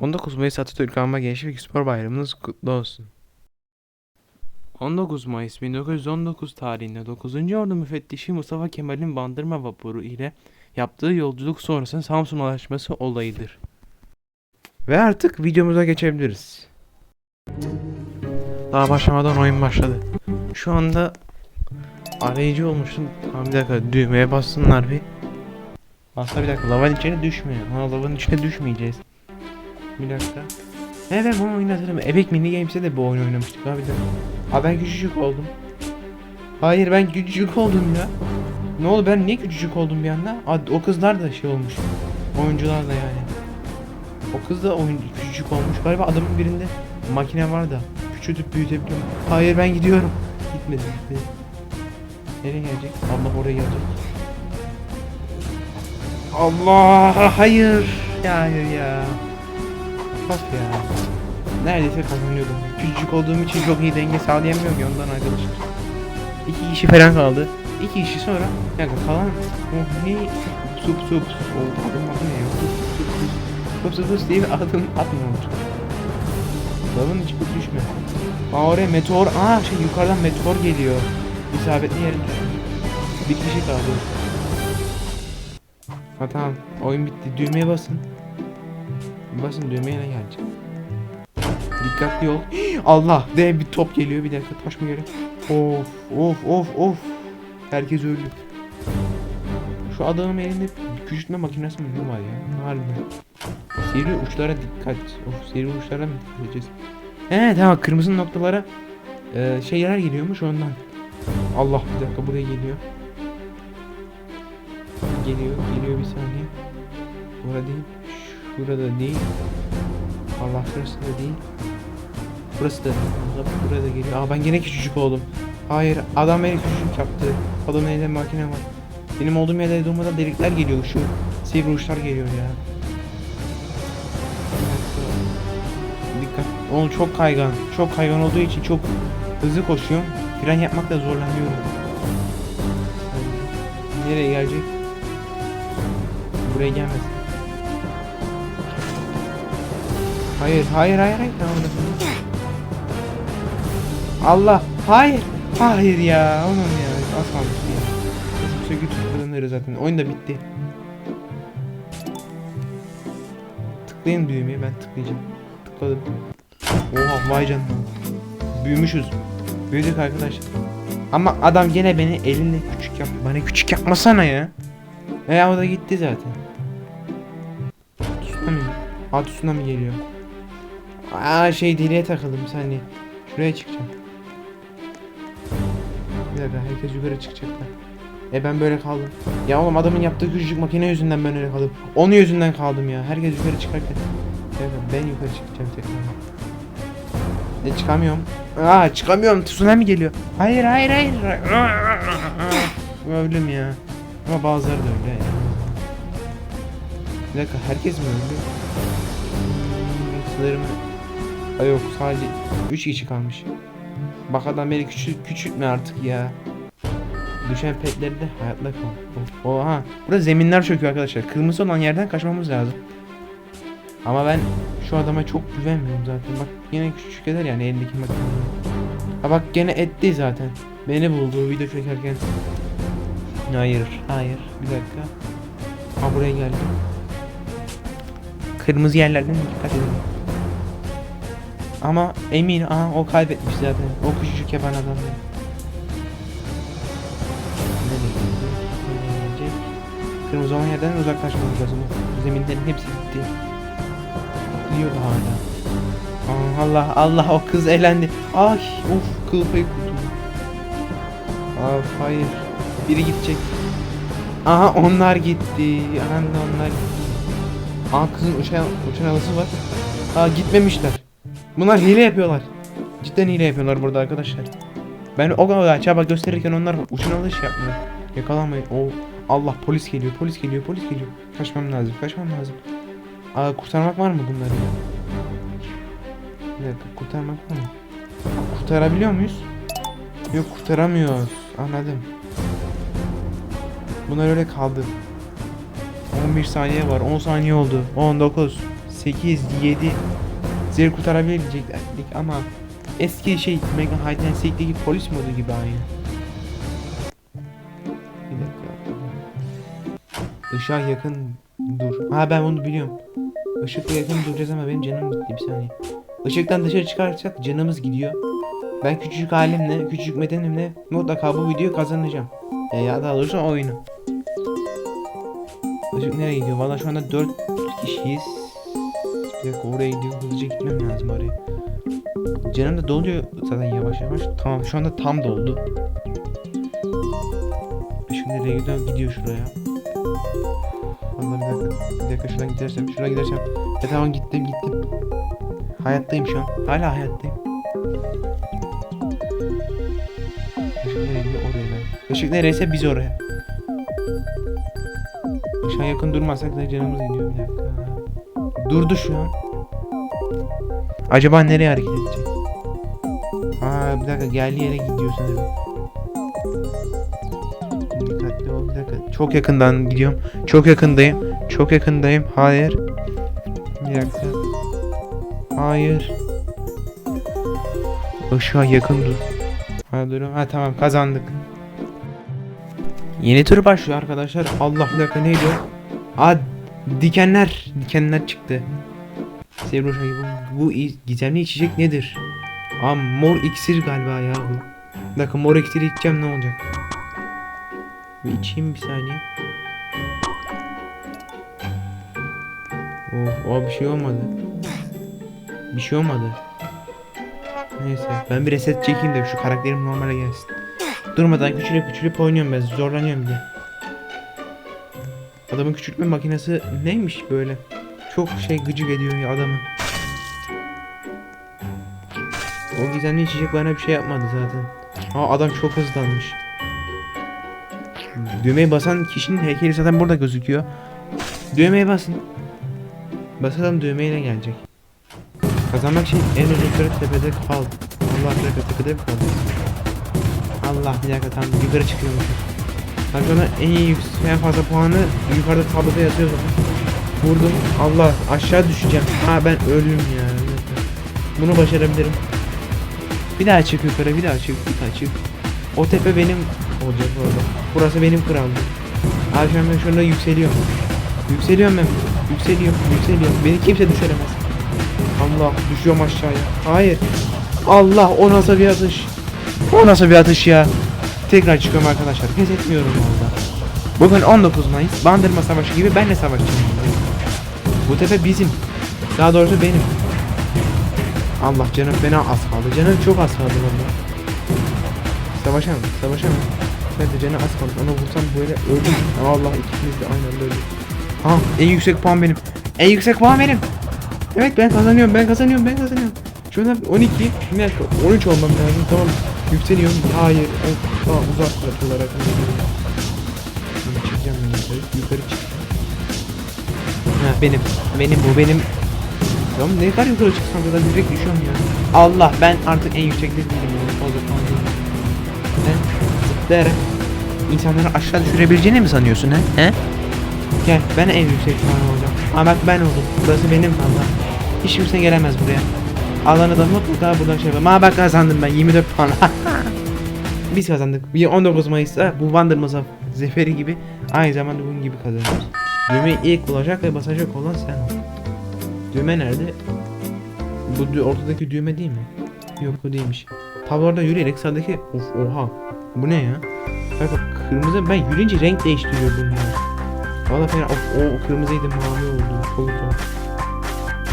19 Mayıs Atatürk Anma Gençlik Spor Bayramınız kutlu olsun. 19 Mayıs 1919 tarihinde 9. Ordu Müfettişi Mustafa Kemal'in Bandırma vapuru ile yaptığı yolculuk sonrasında Samsun'a ulaşması olayıdır. Ve artık videomuza geçebiliriz. Daha başlamadan oyun başladı. Şu anda arayıcı olmuştum. Tamam bir dakika düğmeye bassınlar bir. Bassa bir dakika lavanın içine düşmüyor. Ha lavanın içine düşmeyeceğiz. Bir dakika. Evet bunu oynatırım. Epic Mini Games'te de bu oyun oynamıştık abi de. Abi ben küçücük oldum. Hayır ben küçücük oldum ya. Ne oldu ben niye küçücük oldum bir anda? Ad- O kızlar da şey olmuş. Oyuncular da yani. O kız da oyun küçücük olmuş. Galiba adamın birinde makine var da küçültüp büyütebiliyorum. Hayır ben gidiyorum. Gitmedim gitmedim. Nereye gelecek? Allah oraya gelecek. Allah hayır. Hayır ya. Of ya. Neredeyse kazanıyordum. Küçücük olduğum için çok iyi denge sağlayamıyorum ya ondan arkadaşlar. İki kişi falan kaldı. İki kişi sonra yani kalan oh ne sup sup o adım adı ne ya sup sup sup sup sup diye bir adım atmıyor. Lavın hiç düşme. Aa oraya meteor aa şey yukarıdan meteor geliyor. İsabetli düşmüş. Bir kişi kaldı. Ha tamam oyun bitti düğmeye basın. Basın düğmeye ne gelecek? Dikkatli ol. Allah dev bir top geliyor bir dakika taş mı geliyor? Of of of of. Herkes öldü. Şu adamın elinde küçültme makinesi mi var ya? Harbiden. Sivri uçlara dikkat. Of sivri uçlara mı dikkat edeceğiz? He tamam kırmızı noktalara e, şeyler geliyormuş ondan. Allah bir dakika buraya geliyor. Geliyor geliyor bir saniye. Burada değil. Şurada değil. Allah şurası da değil. Burası da değil. Burada geliyor. Aa ben gene küçücük oldum. Hayır adam beni küçücük yaptı. Adamın elinde makine var. Benim olduğum yerde durmadan delikler geliyor şu. Sivri uçlar geliyor ya. Dikkat. Oğlum çok kaygan. Çok kaygan olduğu için çok hızlı koşuyorum. Fren yapmakta zorlanıyorum. Nereye gelecek? Buraya gelmesin. Hayır, hayır, hayır, hayır. Allah, hayır, hayır ya, onun ya, az kalmıştı ya. Sökü tutmadanları zaten, oyun da bitti. Tıklayın düğmeye, ben tıklayacağım. Tıkladım. Oha, vay canına. Büyümüşüz. Büyüdük arkadaşlar. Ama adam gene beni elinde küçük yaptı. Bana küçük yapmasana ya. Veya o da gitti zaten. Tsunami. Ha tsunami geliyor. Aa şey deliğe takıldım bir saniye. Şuraya çıkacağım. Bir dakika herkes yukarı çıkacaklar. E ben böyle kaldım. Ya oğlum adamın yaptığı küçücük makine yüzünden ben öyle kaldım. Onun yüzünden kaldım ya. Herkes yukarı çıkarken. Dakika ben yukarı çıkacağım tekrar. Ne çıkamıyorum. Aa çıkamıyorum. Tsunami geliyor. Hayır hayır hayır. Öldüm ya. Ama bazıları da öyle ya. Bir dakika herkes mi öldü? Sınırımı... Ay yok sadece 3 kişi kalmış. Bak adam beni küçük küçültme artık ya. Düşen petleri de hayatta kal. Oha. Burada zeminler çöküyor arkadaşlar. Kırmızı olan yerden kaçmamız lazım. Ama ben şu adama çok güvenmiyorum zaten. Bak yine küçük eder yani elindeki makine. Ha bak gene etti zaten. Beni buldu video çekerken. Hayır, hayır. Bir dakika. Ha buraya geldim. Kırmızı yerlerden dikkat edin. Ama emin aha o kaybetmiş zaten. O küçücük yapan adam. Kırmızı olan yerden uzaklaşmamız lazım. Zeminlerin hepsi gitti. Diyor hala. Aa, Allah Allah o kız elendi. Ay of kıl payı kurtuldum. Of hayır. Biri gidecek. Aha onlar gitti. Aha da onlar gitti. Aa kızın uçan, uçan havası var. Aa gitmemişler. Bunlar hile yapıyorlar. Cidden hile yapıyorlar burada arkadaşlar. Ben o kadar çaba gösterirken onlar uçan alış yapmıyor. Yakalanmayın. O Allah polis geliyor, polis geliyor, polis geliyor. Kaçmam lazım, kaçmam lazım. Aa kurtarmak var mı bunları? Bir dakika kurtarmak var mı? Kurtarabiliyor muyuz? Yok kurtaramıyoruz. Anladım. Bunlar öyle kaldı. 11 saniye var. 10 saniye oldu. 19 8, 7 zil kurtarabilecektik ama eski şey Mega Hide and Seek'teki polis modu gibi aynı. Bir dakika. Işığa yakın dur. Ha ben onu biliyorum. Işıkla yakın duracağız ama benim canım gitti bir saniye. Işıktan dışarı çıkarsak canımız gidiyor. Ben küçücük halimle, küçücük bedenimle mutlaka bu videoyu kazanacağım. E, ya daha doğrusu oyunu. Işık nereye gidiyor? Valla şu anda 4 kişiyiz. Bir oraya gidiyor. Hızlıca gitmem lazım oraya. Canım da doluyor zaten yavaş yavaş. Tamam şu anda tam doldu. Işık nereye gidiyor? Şuraya. Vallahi bir dakika. Bir dakika şuradan gidersem. Şuradan gidersem. E tamam gittim gittim. Hayattayım şu an. Hala hayattayım. Işık nereye? Oraya ben. Işık nereyse biz oraya. Işığa yakın durmazsak da canımız gidiyor. Bir dakika. Durdu şu an. Acaba nereye hareket edecek? Aa bir dakika geldiği yere gidiyor sanırım. Dikkatli ol bir dakika. Çok yakından gidiyorum. Çok yakındayım. Çok yakındayım. Hayır. Bir dakika. Hayır. Işığa yakın dur. Ha durum. Ha tamam kazandık. Yeni tur başlıyor arkadaşlar. Allah bir dakika neydi o? Aa dikenler. Dikenler çıktı. Sevroşa gibi. Bu, bu gizemli içecek nedir? Aa mor iksir galiba ya bu. Bir dakika mor iksiri içeceğim ne olacak? Bir içeyim bir saniye. Of o bir şey olmadı. Bir şey olmadı. Neyse ben bir reset çekeyim de şu karakterim normale gelsin. Durmadan küçülüp küçülüp oynuyorum ben zorlanıyorum bir de. Adamın küçültme makinesi neymiş böyle? Çok şey gıcık ediyor ya adamı. O gizemli içecek bana bir şey yapmadı zaten. Aa adam çok hızlanmış. Düğmeye basan kişinin heykeli zaten burada gözüküyor. Düğmeye basın. Basalım düğmeye ne gelecek? Kazanmak için en süre tepede kal. Allah bir dakika tepede mi? Allah bir dakika tam yukarı çıkıyormuş. Sonra en iyi en fazla puanı yukarıda tabloda yazıyor zaten. Vurdum. Allah aşağı düşeceğim. Ha ben öldüm ya. Bunu başarabilirim. Bir daha çık yukarı bir daha çık bir daha çık. O tepe benim olacak orada. Burası benim krallığım. Abi şu an ben şurada yükseliyorum. Yükseliyorum ben. Yükseliyorum, yükseliyorum. Beni kimse düşüremez. Allah düşüyorum aşağıya. Hayır. Allah o nasıl bir atış. O nasıl bir atış ya. Tekrar çıkıyorum arkadaşlar. Pes etmiyorum valla. Bugün 19 Mayıs. Bandırma Savaşı gibi ben de savaşacağım. Bu tepe bizim. Daha doğrusu benim. Allah canım fena az kaldı. Canım çok az kaldı valla. Savaşamam, savaşamam. Ben de canı az kaldı. Ona vursam böyle öldüm. Allah ikimiz de aynı anda öldük. En yüksek puan benim. En yüksek puan benim. Evet ben kazanıyorum, ben kazanıyorum, ben kazanıyorum. Şu an 12, bir dakika 13 olmam lazım tamam. Yükseliyorum. Hayır, o, tamam uzak olarak. Şimdi çıkacağım ben yukarı, yukarı çık. Ha benim, benim bu benim. Tamam ne kadar yukarı çıksam kadar direkt düşüyorum ya. Allah ben artık en yüksekte değilim. ya. O zaman Sen zıplayarak insanları aşağı düşürebileceğini mi sanıyorsun he? He? Gel ben en yüksek puan olacağım. Ama bak ben oldum. Burası benim Allah. Hiç kimse gelemez buraya. Alanı da mutlaka buradan şey yapalım. Ama bak kazandım ben 24 puan. Biz kazandık. Bir 19 Mayıs'ta bu Wandermasa zeferi gibi aynı zamanda bugün gibi kazanıyoruz. Düğmeyi ilk bulacak ve basacak olan sen ol. Düğme nerede? Bu ortadaki düğme değil mi? Yok bu değilmiş. Tabloda yürüyerek sağdaki... Of oha. Bu ne ya? Bak kırmızı ben yürüyünce renk değiştiriyor bunu ya. Valla fena of, o kırmızıydı mavi oldu. Çok zor.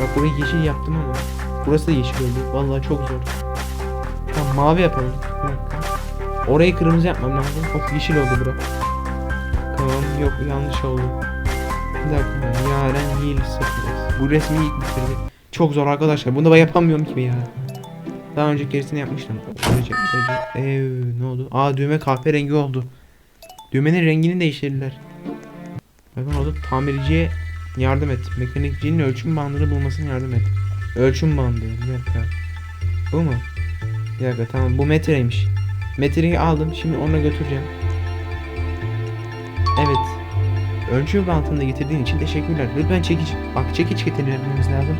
Bak burayı yeşil yaptım ama. Burası da yeşil oldu. Vallahi çok zor. Tamam mavi yapalım. Orayı kırmızı yapmam lazım. Of yeşil oldu bura. Tamam yok yanlış oldu. Bir dakika. Yaren Yil sıfır. Bu resmi ilk bitirdi. Çok zor arkadaşlar. Bunu da yapamıyorum ki ya. Daha önce gerisini yapmıştım. Önce, önce. Eee ne oldu? Aa düğme kahverengi oldu. Düğmenin rengini değiştirdiler. Bakın orada tamirciye yardım et. Mekanikçinin ölçüm bandını bulmasına yardım et. Ölçüm bandı. Bir dakika. Bu mu? Bir dakika tamam bu metreymiş. Metreyi aldım şimdi ona götüreceğim. Evet. Ölçü bantını getirdiğin için teşekkürler. Lütfen çekiç. Bak çekiç getirmemiz lazım.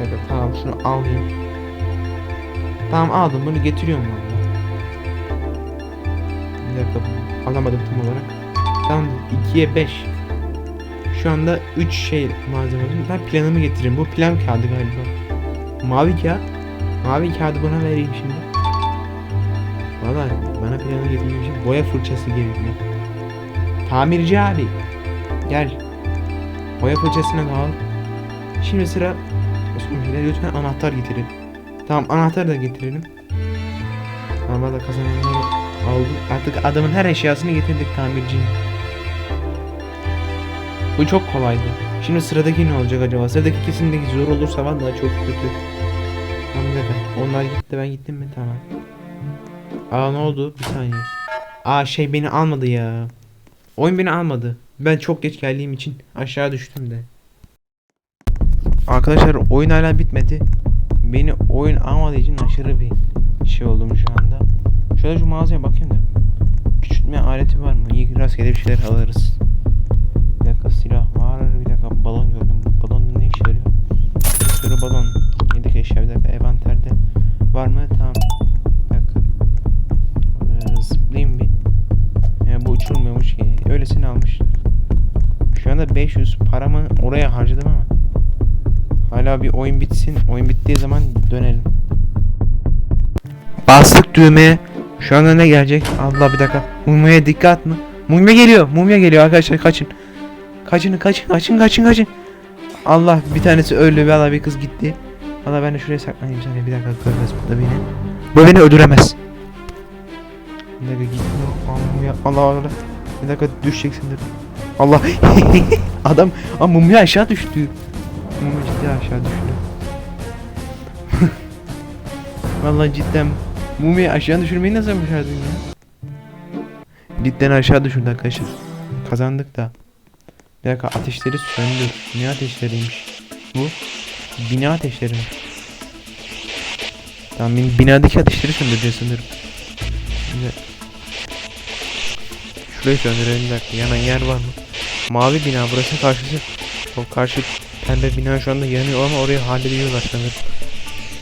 Evet tamam şunu alayım. Tamam aldım bunu getiriyorum valla. Bir dakika alamadım tam olarak. Tamam 2'ye 5. Şu anda 3 şey malzeme var. Ben planımı getireyim. Bu plan kağıdı galiba. Mavi kağıt. Mavi kağıdı bana vereyim şimdi. Valla bana planı getirmek için boya fırçası gerekiyor. Tamirci abi. Gel. Boya fırçasını da al. Şimdi sıra Osman Bey'le lütfen anahtar getirin. Tamam anahtar da getirelim. Tamam valla kazananları aldı. Artık adamın her eşyasını getirdik tamircinin. Bu çok kolaydı. Şimdi sıradaki ne olacak acaba? Sıradaki kesinlikle zor olursa valla çok kötü. Tamam bir dakika. Onlar gitti ben gittim mi? Tamam. Aa ne oldu? Bir saniye. Aa şey beni almadı ya. Oyun beni almadı. Ben çok geç geldiğim için aşağı düştüm de. Arkadaşlar oyun hala bitmedi. Beni oyun almadığı için aşırı bir şey oldum şu anda. Şöyle şu mağazaya bakayım da. Küçültme aleti var mı? İyi rastgele bir şeyler alırız. 500 paramı oraya harcadım ama. Hala bir oyun bitsin. Oyun bittiği zaman dönelim. Bastık düğmeye. Şu anda ne gelecek? Allah bir dakika. Mumya dikkat mı? Mumya geliyor. Mumya geliyor arkadaşlar kaçın. Kaçın kaçın kaçın kaçın kaçın. Allah bir tanesi öldü valla bir kız gitti. Valla ben de şuraya saklanayım sana bir dakika görmez burada beni. Bu beni öldüremez. Bir dakika mumya. Allah Allah. Bir dakika düşeceksindir. Allah. Adam Aa, mumya aşağı düştü. Mumya ciddi aşağı düştü. Vallahi cidden Mumya aşağı düşürmeyi nasıl başardın ya? Cidden aşağı düşürdü arkadaşlar. Kazandık da. Bir dakika ateşleri söndü. Ne ateşleriymiş bu? Bina ateşleri mi? Tamam benim binadaki ateşleri söndüreceğiz sanırım. Şimdi... Şurayı söndürelim bir dakika. Yanan yer var mı? Mavi bina burası karşısı. O karşı pembe bina şu anda yanıyor ama orayı hallediyorlar sanırım.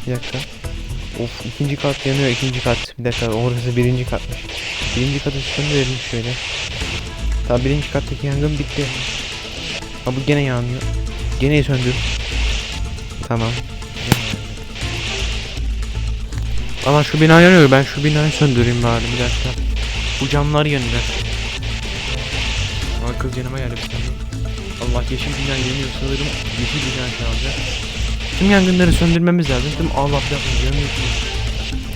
Bir dakika. Of ikinci kat yanıyor ikinci kat. Bir dakika orası birinci katmış. Birinci katı söndürelim şöyle. Tamam birinci kattaki yangın bitti. Ha bu gene yanıyor. Gene söndür. Tamam. Ama şu bina yanıyor. Ben şu binayı söndüreyim bari bir dakika. Bu camlar yanıyor. Aa kız yanıma geldi bir tane. Allah yeşil bina yanıyor sanırım. Yeşil bina çalacak. Tüm yangınları söndürmemiz lazım. Tüm Allah bir dakika yanıyor.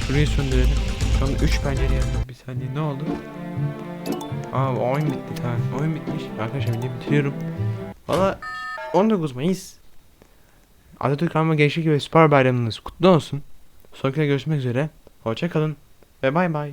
Şurayı söndürelim. Şu an 3 pencere yanıyor. Bir saniye ne oldu? Aa oyun bitti tamam. Oyun bitmiş. Arkadaşlar videoyu bitiriyorum. Valla 19 Mayıs. Atatürk Anma Gençlik ve Spor Bayramınız kutlu olsun. Sonraki görüşmek üzere. Hoşça kalın ve bay bay.